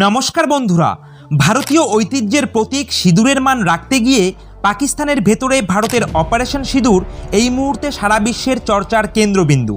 নমস্কার বন্ধুরা, ভারতীয় ঐতিহ্যের প্রতীক সিঁদুরের মান রাখতে গিয়ে পাকিস্তানের ভেতরে ভারতের অপারেশন সিঁদুর এই মুহূর্তে সারা বিশ্বের চর্চার কেন্দ্রবিন্দু।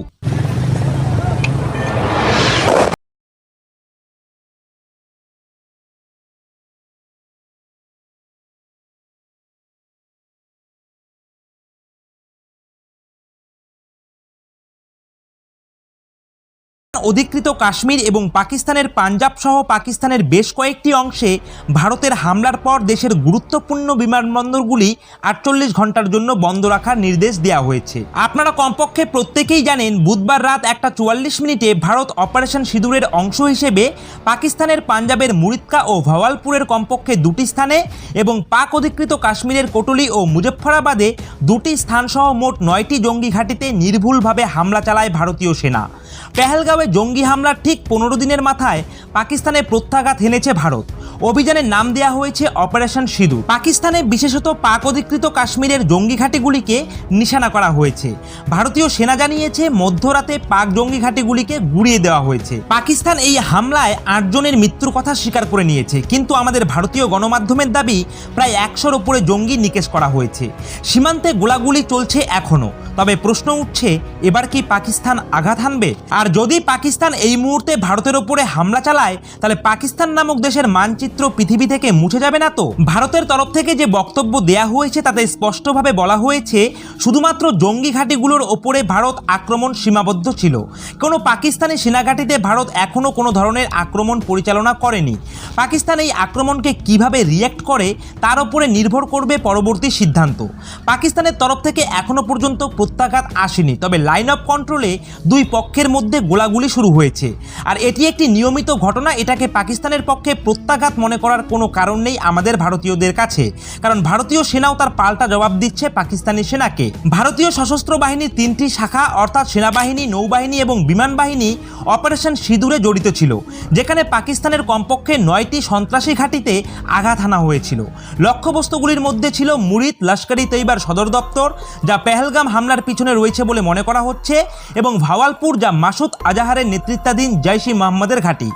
অধিকৃত কাশ্মীর এবং পাকিস্তানের পাঞ্জাব সহ পাকিস্তানের বেশ কয়েকটি অংশে ভারতের হামলার পর দেশের গুরুত্বপূর্ণ বিমানবন্দরগুলি আটচল্লিশ ঘণ্টার জন্য বন্ধ রাখার নির্দেশ দেওয়া হয়েছে। আপনারা কমপক্ষে প্রত্যেকেই জানেন, বুধবার রাত একটা চুয়াল্লিশ মিনিটে ভারত অপারেশন সিঁদুরের অংশ হিসেবে পাকিস্তানের পাঞ্জাবের মুরিৎকা ও ভাওয়ালপুরের কমপক্ষে দুটি স্থানে এবং পাক অধিকৃত কাশ্মীরের কোটলি ও মুজফ্ফরাবাদে দুটি স্থানসহ মোট নয়টি জঙ্গি ঘাঁটিতে নির্ভুলভাবে হামলা চালায় ভারতীয় সেনা। পেহেলগাঁওয়ে জঙ্গি হামলার ঠিক পনেরো দিনের মাথায় পাকিস্তানে প্রত্যাঘাত হেনেছে ভারত। অভিযানের নাম দেওয়া হয়েছে অপারেশন সিঁদুর। পাকিস্তানে বিশেষত পাক অধিকৃত কাশ্মীরের জঙ্গি ঘাঁটিগুলিকে নিশানা করা হয়েছে। ভারতীয় সেনা জানিয়েছে, মধ্যরাতে পাক জঙ্গি ঘাঁটিগুলিকে গুড়িয়ে দেওয়া হয়েছে। পাকিস্তান এই হামলায় আটজনের মৃত্যুর কথা স্বীকার করে নিয়েছে, কিন্তু আমাদের ভারতীয় গণমাধ্যমের দাবি প্রায় একশোর ওপরে জঙ্গি নিকেশ করা হয়েছে। সীমান্তে গোলাগুলি চলছে এখনও, তবে প্রশ্ন উঠছে, এবার কি পাকিস্তান আঘাত হানবে? আর যদি পাকিস্তান এই মুহূর্তে ভারতের ওপরে হামলা চালায়, তাহলে পাকিস্তান নামক দেশের মানচিত্র পৃথিবী থেকে মুছে যাবে না তো? ভারতের তরফ থেকে যে বক্তব্য দেয়া হয়েছে, তাতে স্পষ্টভাবে বলা হয়েছে, শুধুমাত্র জঙ্গি ঘাঁটিগুলোর ওপরে ভারত আক্রমণ সীমাবদ্ধ ছিল। কোনো পাকিস্তানি সেনাঘাঁটিতে ভারত এখনও কোনো ধরনের আক্রমণ পরিচালনা করেনি। পাকিস্তান এই আক্রমণকে কীভাবে রিয়্যাক্ট করে, তার উপরে নির্ভর করবে পরবর্তী সিদ্ধান্ত। পাকিস্তানের তরফ থেকে এখনও পর্যন্ত প্রত্যাঘাত আসেনি, তবে লাইন অফ কন্ট্রোলে দুই পক্ষের মধ্যে গোলাগুলি শুরু হয়েছে। আর এটি একটি নিয়মিত ঘটনা, এটাকে পাকিস্তানের পক্ষে প্রত্যাঘাত মনে করার কোনো কারণ নেই আমাদের ভারতীয়দের কাছে। কারণ ভারতীয় সেনাও তার পাল্টা জবাব দিচ্ছে পাকিস্তানি সেনাকে। ভারতীয় সশস্ত্র বাহিনীর তিনটি শাখা, অর্থাৎ সেনাবাহিনী, নৌবাহিনী এবং বিমান বাহিনী, অপারেশন সিঁদুরে জড়িত ছিল, যেখানে পাকিস্তানের কমপক্ষে নয়টি সন্ত্রাসী ঘাঁটিতে আঘাত হানা হয়েছিল। লক্ষ্যবস্তুগুলির মধ্যে ছিল মুরিদ লস্করি তৈবার সদর দপ্তর, যা পেহেলগাম হামলার পিছনে রয়েছে বলে মনে করা হচ্ছে, এবং ভাওয়ালপুর, যা মাসুদ আজাহারের নেতৃত্বাধীন জৈশি মোহাম্মদের ঘাঁটি।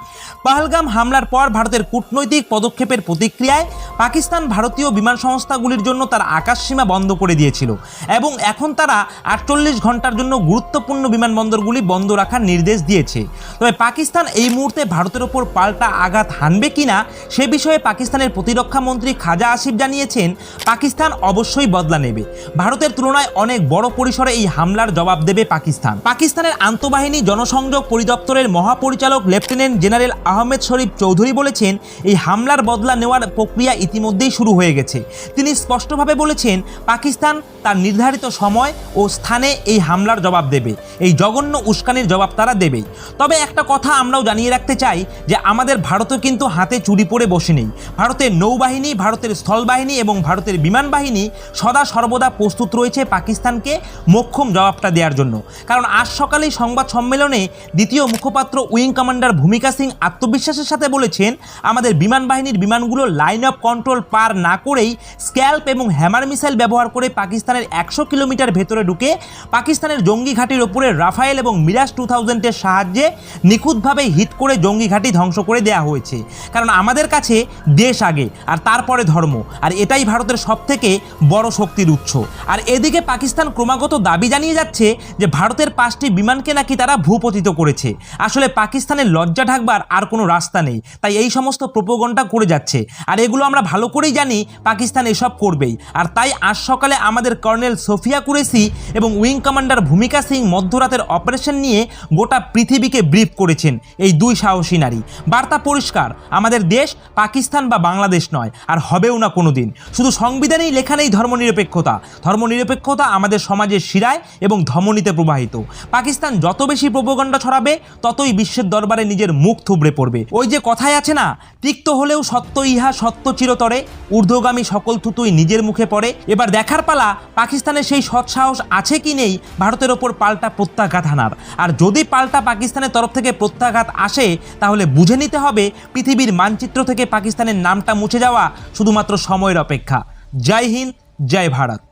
পাহলগাম হামলার পর ভারতের কূটনৈতিক পদক্ষেপের প্রতিক্রিয়ায় পাকিস্তান ভারতীয় বিমান সংস্থাগুলির জন্য তার আকাশসীমা বন্ধ করে দিয়েছিল এবং এখন তারা আটচল্লিশ ঘণ্টার জন্য গুরুত্বপূর্ণ বিমানবন্দরগুলি বন্ধ রাখার নির্দেশ দিয়েছে। তবে পাকিস্তান এই মুহূর্তে ভারতের ওপর পাল্টা আঘাত হানবে কিনা সে বিষয়ে পাকিস্তানের প্রতিরক্ষা মন্ত্রী খাজা আসিফ জানিয়েছেন, পাকিস্তান অবশ্যই বদলা নেবে। ভারতের তুলনায় অনেক বড় পরিসরে এই হামলার জবাব দেবে পাকিস্তান। পাকিস্তানের আন্তঃবাহিনী জনসংযোগ পরিদপ্তরের মহাপরিচালক লেফটেন্যান্ট জেনারেল আহমেদ শরীফ চৌধুরী বলেছেন, এই হামলার বদলা নেওয়ার প্রক্রিয়া ইতিমধ্যেই শুরু হয়ে গেছে। তিনি স্পষ্টভাবে বলেছেন, পাকিস্তান তার নির্ধারিত সময় ও স্থানে এই হামলার জবাব দেবে। এই জঘন্য উস্কানির জবাব তারা দেবেই। তবে একটা কথা আমরাও জানিয়ে রাখতে চাই যে, আমাদের ভারতও কিন্তু হাতে চুরি পড়ে বসে নেই। ভারতের নৌবাহিনী, ভারতের স্থলবাহিনী এবং ভারতের বিমান বাহিনী সদা সর্বদা প্রস্তুত রয়েছে পাকিস্তানকে মোক্ষম জবাবটা দেওয়ার জন্য। কারণ আজ সকালেই সংবাদ সম্মেলনে দ্বিতীয় মুখপাত্র উইং কমান্ডার ভূমিকা সিং আত্মবিশ্বাসের সাথে বলেছেন, আমাদের বিমান বাহিনীর বিমানগুলো লাইন অফ কন্ট্রোল পার না করেই স্ক্যাল্প এবং হ্যামার মিসাইল ব্যবহার করে পাকিস্তানের একশো কিলোমিটার ভেতরে ঢুকে পাকিস্তানের জঙ্গি ঘাঁটির ওপরে রাফায়েল এবং মিরাজ টু থাউজেন্ডের সাহায্যে নিখুঁতভাবে হিট করে জঙ্গি ঘাঁটি ধ্বংস করে দেওয়া হয়েছে। কারণ আমাদের কাছে দেশ আগে, আর তারপরে ধর্ম, আর এটাই ভারতের সবথেকে বড় শক্তির উৎস। আর এদিকে পাকিস্তান ক্রমাগত দাবি জানিয়ে যাচ্ছে যে ভারতের পাঁচটি বিমানকে নাকি তারা ভূপতিত করেছে। আসলে পাকিস্তানের লজ্জা ঢাকবার আর কোনো রাস্তা নেই। তাই এই সমস্ত প্রোপোগন্ডা করে যাচ্ছে। আর এগুলো আমরা ভালো করেই জানি পাকিস্তান এসব করবেই। আর তাই আজ সকালে আমাদের কর্নেল সোফিয়া কুরেসি এবং উইং কমান্ডার ভূমিকা সিং মধ্যরাতের অপারেশন নিয়ে গোটা পৃথিবীকে ব্রিফ করেছেন এই দুই সাহসী নারী। বার্তা পরিষ্কার, আমাদের দেশ পাকিস্তান বা বাংলাদেশ নয়, আর হবেও না কোনো দিন শুধু সংবিধানেই লেখা নেই ধর্মনিরপেক্ষতা। ধর্মনিরপেক্ষতা আমাদের সমাজের শিরায় এবং ধমনীতে প্রবাহিত। পাকিস্তান যত বেশি প্রোপোগন্ডা ছড়াবে, ততই বিশ্বের দরবারে নিজের মুখ থুবড়ে পড়বে। ওই যে কথায় আছে না, তিক্ত হলেও সত্য ইহা সত্য চিরতরে। ঊর্ধ্বগামী সকল থুতুই নিজের মুখে পড়ে। এবার দেখার পালা, পাকিস্তানের সেই সৎসাহস আছে কি নেই, ভারতের ওপর পাল্টা প্রত্যাঘাত হানার আর যদি পাল্টা পাকিস্তানের তরফ থেকে প্রত্যাঘাত আসে, তাহলে বুঝে নিতে হবে পৃথিবীর মানচিত্র থেকে পাকিস্তানের নামটা মুছে যাওয়া শুধুমাত্র সময়ের অপেক্ষা। জয় হিন্দ, জয় ভারত।